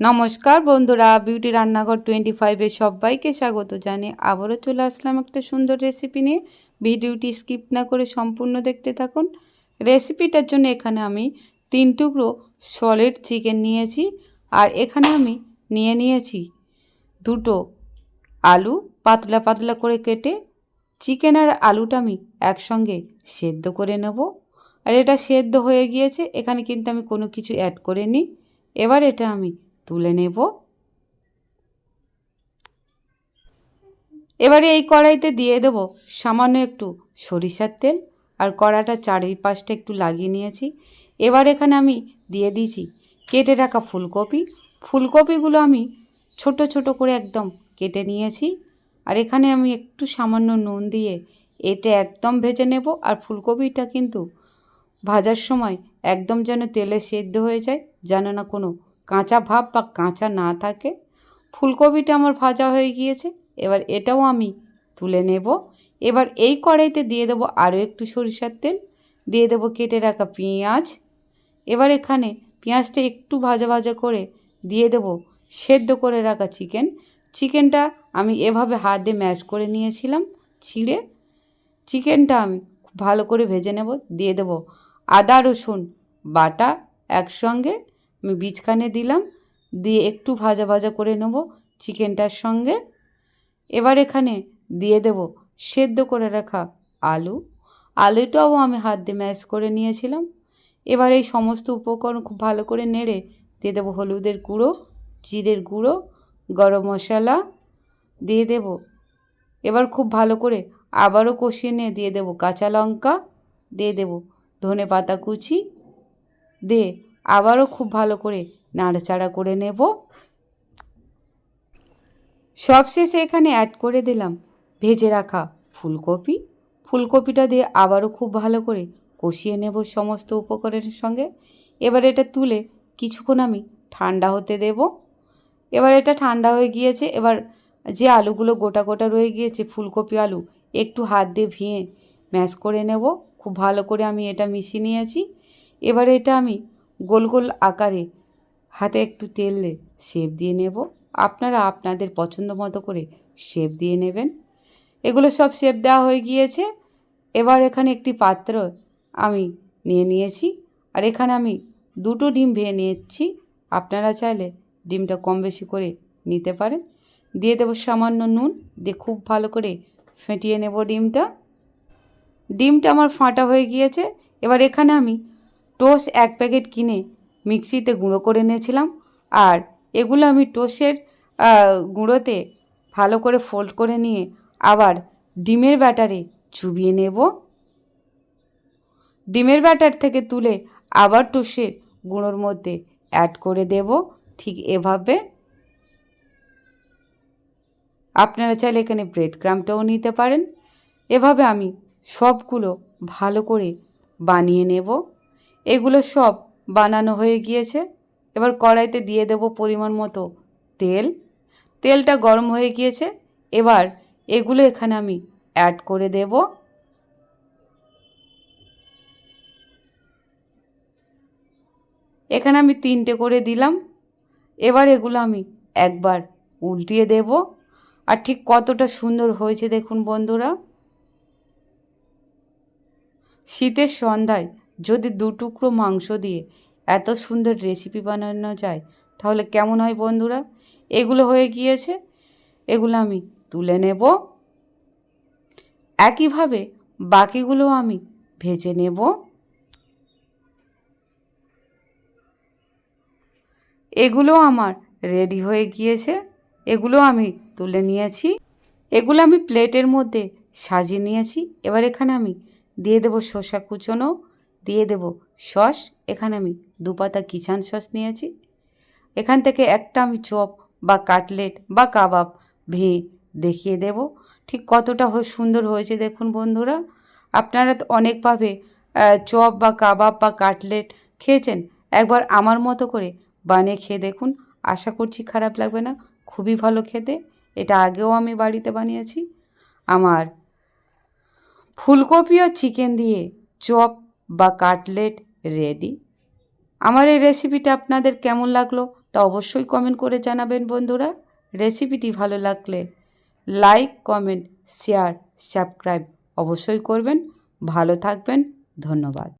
নমস্কার বন্ধুরা বিউটি রান্নাঘর টোয়েন্টি ফাইভে সবাইকে স্বাগত জানিয়ে আবারও চলে আসলাম একটা সুন্দর রেসিপি নিয়ে। ভিডিওটি স্কিপ না করে সম্পূর্ণ দেখতে থাকুন। রেসিপিটার জন্য এখানে আমি তিন টুকরো সলিড চিকেন নিয়েছি আর এখানে আমি নিয়ে নিয়েছি দুটো আলু পাতলা পাতলা করে কেটে চিকেন আর আলুটা আমি একসঙ্গে সেদ্ধ করে নেব। আর এটা সেদ্ধ হয়ে গিয়েছে, এখানে কিন্তু আমি কোনো কিছু অ্যাড করে নিই এবার এটা আমি তুলে নেব। এবারে এই কড়াইতে দিয়ে দেবো সামান্য একটু সরিষার তেল, আর কড়াটা চারিপাশটা একটু লাগিয়ে নিয়েছি। এবার এখানে আমি দিয়ে দিয়েছি কেটে রাখা ফুলকপি। ফুলকপিগুলো আমি ছোট ছোট করে একদম কেটে নিয়েছি, আর এখানে আমি একটু সামান্য নুন দিয়ে এটা একদম ভেজে নেব। আর ফুলকপিটা কিন্তু ভাজার সময় একদম যেন তেলে সেদ্ধ হয়ে যায়, যেন না কোনো কাঁচা ভাব বা কাঁচা না থাকে। ফুলকপিটা আমার ভাজা হয়ে গিয়েছে, এবার এটাও আমি তুলে নেব। এবার এই কড়াইতে দিয়ে দেবো আরও একটু সরিষার তেল, দিয়ে দেবো কেটে রাখা পেঁয়াজ। এবার এখানে পেঁয়াজটা একটু ভাজা ভাজা করে দিয়ে দেবো সেদ্ধ করে রাখা চিকেন। চিকেনটা আমি এভাবে হাত দিয়ে ম্যাশ করে নিয়েছিলাম ছিঁড়ে। চিকেনটা আমি ভালো করে ভেজে নেব, দিয়ে দেবো আদা রসুন বাটা একসঙ্গে। আমি বীজখানে দিলাম, দিয়ে একটু ভাজা ভাজা করে নেব চিকেনটার সঙ্গে। এবার এখানে দিয়ে দেব সেদ্ধ করে রাখা আলু। আলুটাও আমি হাত দিয়ে ম্যাশ করে নিয়েছিলাম। এবার এই সমস্ত উপকরণ খুব ভালো করে নেড়ে দিয়ে দেবো হলুদের গুঁড়ো, জিরের গুঁড়ো, গরম মশলা দিয়ে দেব। এবার খুব ভালো করে আবারও কষিয়ে নিয়ে দিয়ে দেবো কাঁচা লঙ্কা, দিয়ে দেবো ধনে পাতা কুচি, দিয়ে আবারও খুব ভালো করে নাড়াচাড়া করে নেব। সবশেষে এখানে অ্যাড করে দিলাম ভেজে রাখা ফুলকপি। ফুলকপিটা দিয়ে আবারও খুব ভালো করে কষিয়ে নেব সমস্ত উপকরণের সঙ্গে। এবার এটা তুলে কিছুক্ষণ আমি ঠান্ডা হতে দেব। এবার এটা ঠান্ডা হয়ে গিয়েছে। এবার যে আলুগুলো গোটা গোটা রয়ে গিয়েছে, ফুলকপি আলু, একটু হাত দিয়ে ভিঁয়ে ম্যাশ করে নেব। খুব ভালো করে আমি এটা মিশিয়ে নিয়েছি। এবার এটা আমি গোল গোল আকারে হাতে একটু তেল শেপ দিয়ে নেব। আপনারা আপনাদের পছন্দ মতো করে শেপ দিয়ে নেবেন। এগুলো সব শেপ দেওয়া হয়ে গিয়েছে। এবার এখানে একটি পাত্র আমি নিয়ে নিয়েছি। আর এখানে আমি দুটো ডিম ভেঙে নিয়েছি। আপনারা চাইলে ডিমটা কম বেশি করে নিতে পারেন। দিয়ে দেবো সামান্য নুন। দিয়ে খুব ভালো করে ফেটিয়ে নেব ডিমটা। ডিমটা আমার ফাটা হয়ে গিয়েছে। এবার এখানে আমি টোস এক প্যাকেট কিনে মিক্সিতে গুঁড়ো করে নিয়েছিলাম আর এগুলো আমি টোসের গুঁড়োতে ভালো করে ফোল্ড করে নিয়ে আবার ডিমের ব্যাটারে চুবিয়ে নেব। ডিমের ব্যাটার থেকে তুলে আবার টোসের গুঁড়োর মধ্যে অ্যাড করে দেব ঠিক এভাবে। আপনারা চাইলে এখানে ব্রেড ক্রামটাও নিতে পারেন। এভাবে আমি সবগুলো ভালো করে বানিয়ে নেব। এগুলো সব বানানো হয়ে গিয়েছে। এবার কড়াইতে দিয়ে দেব পরিমাণ মতো তেল। তেলটা গরম হয়ে গিয়েছে। এবার এগুলো এখানে আমি অ্যাড করে দেব। এখানে আমি তিনটে করে দিলাম। এবার এগুলো আমি একবার উল্টিয়ে দেব। আর ঠিক কতটা সুন্দর হয়েছে দেখুন বন্ধুরা। শীতের সন্ধ্যায় যদি দু টুকরো মাংস দিয়ে এত সুন্দর রেসিপি বানানো যায়, তাহলে কেমন হয় বন্ধুরা? এগুলো হয়ে গিয়েছে, এগুলো আমি তুলে নেব। একইভাবে বাকিগুলো আমি ভেজে নেব। এগুলো আমার রেডি হয়ে গিয়েছে, এগুলো আমি তুলে নিয়েছি। এগুলো আমি প্লেটের মধ্যে সাজিয়ে নিয়েছি। এবার এখানে আমি দিয়ে দেবো শসা কুচনো। দিয়ে দেব। সস, এখানে আমি দু পাতা কিচান সস নিয়েছি। এখান থেকে একটা আমি চপ বা কাটলেট বা কাবাব ভেঙে দেখিয়ে দেব। ঠিক কতটা সুন্দর হয়েছে দেখুন বন্ধুরা। আপনারা তো অনেকভাবে চপ বা কাবাব বা কাটলেট খেয়েছেন। একবার আমার মতো করে বানিয়ে খেয়ে দেখুন। আশা করছি খারাপ লাগবে না। খুবই ভালো খেতে। এটা আগেও আমি বাড়িতে বানিয়েছি। আমার ফুলকপি ও চিকেন দিয়ে চপ বা কাটলেট রেডি? আমার এই রেসিপিটা আপনাদের কেমন লাগল তা অবশ্যই কমেন্ট করে জানাবেন বন্ধুরা। রেসিপিটি ভালো লাগলে লাইক কমেন্ট শেয়ার সাবস্ক্রাইব অবশ্যই করবেন। ভালো থাকবেন, ধন্যবাদ।